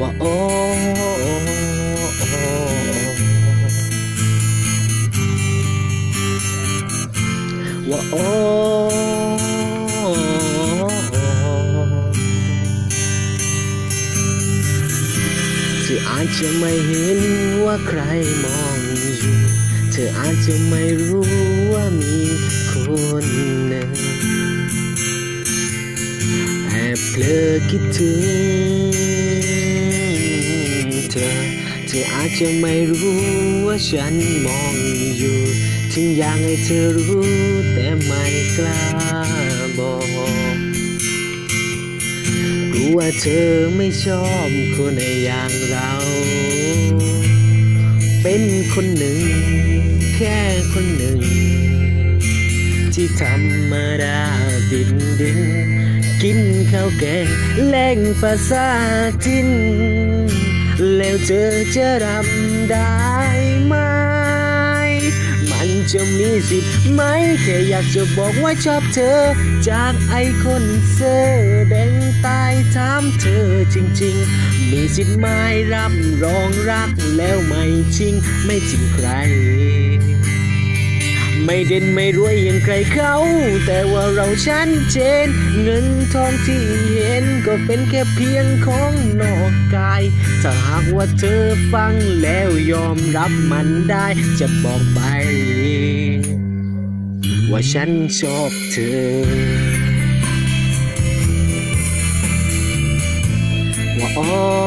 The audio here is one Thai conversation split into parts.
ว่าโอ้ว่าโอ้เธออาจจะไม่เห็นว่าใครมองอยู่ เธออาจจะไม่รู้ว่ามีคนหนึ่งแอบเพลอคิดถึง เธอ เธออาจจะไม่รู้ว่าฉันมองอยู่ ถึงอยากให้เธอรู้แต่ไม่กล้าบอกกลัวเธอไม่ชอบคนอย่างเรา เป็นคนหนึ่ง แค่คนหนึ่ง ที่ธรรมดาดินดินกินข้าวแกงแล่งภาษาทิน แล้วเธอจะรับได้ไหม มันจะมีสิทธิ์ไหม แค่อยากจะบอกว่าชอบเธอ จากไอคนเสื้อแดงตายถามเธอจริง ๆ มีสิทธิ์ไหมรับรองรักแล้วไม่จริง ไม่จริงใคร ไม่เด่นไม่รวยอย่างใครเขา แต่ว่าเราชัดเจน เงินทองที่เห็นก็เป็นแค่เพียงของนอกกาย ถ้าหากว่าเธอฟังแล้วยอมรับมันได้ จะบอกไป ว่าฉันชอบเธอ ว่าอ๋อ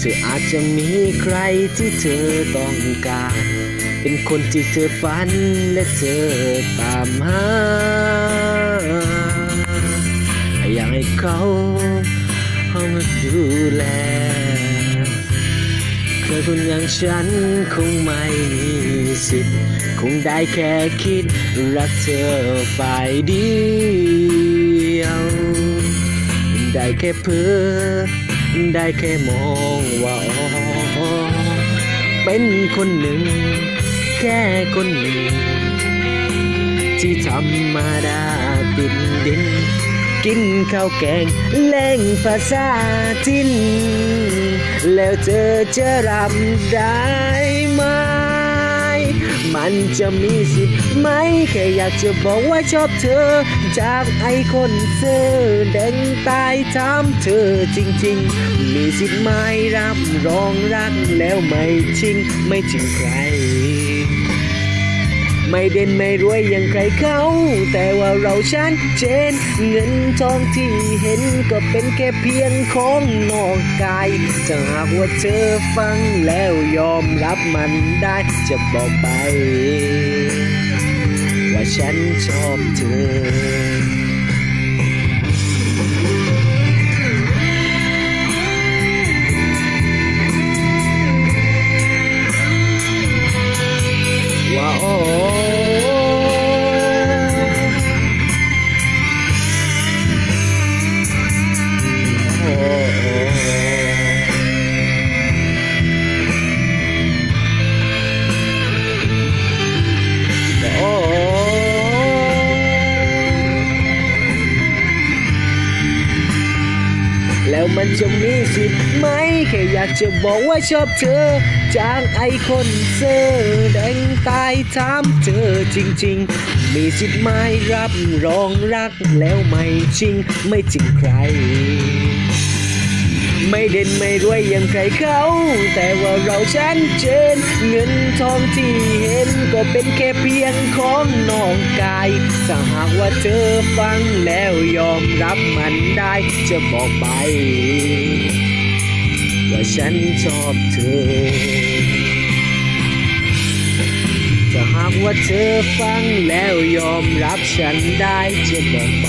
เธออาจจะมีใครที่เธอต้องการ เป็นคนที่เธอฝันและเธอตามหา อยากให้เขาเข้ามาดูแลใครคนอย่างฉันคงไม่มีสิทธิ์ คงได้แค่คิดรักเธอฝ่ายเดียว ได้แค่เพ้อ ได้แค่มองว่าอ๋อเป็นคนหนึ่ง แค่คนหนึ่ง ที่ธรรมดาติดดิน กินข้าวแกงแล่งภาษาทิน แล้วเธอจะรับได้ไหม มันจะมีสิทธิ์ไหมแค่อยากจะบอกว่าชอบเธอ จากไอคนเสื้อแดงตายถามเธอจริง ๆ มีสิทธิ์ไหมรับรองรักแล้วไม่จริง ไม่จริงใคร ไม่เด่นไม่รวยอย่างใครเขา แต่ว่าเราชัดเจน เงินทองที่เห็นก็เป็นแค่เพียงของนอกกายจะหากว่าเธอฟังแล้วยอมรับมันได้จะบอกไป ว่าฉันชอบเธอ แล้วมันจะมีสิทธิ์ไหม แค่อยากจะบอกว่าชอบเธอ จางไอคนเสื้อแดงตายถามเธอจริง ๆ มีสิทธิ์ไหมรับรองรักแล้วไม่จริง ไม่จริงใคร ไม่เด่นไม่รวยอย่างใครเขา แต่ว่าเราชัดเจน เงินทองที่เห็นก็เป็นแค่เพียงของนอกกายถ้าหากว่าเธอฟังแล้วยอมรับมันได้จะบอกไป ว่าฉันชอบเธอถ้าหากว่าเธอฟังแล้วยอมรับฉันได้จะบอกไป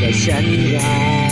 ว่าฉันรัก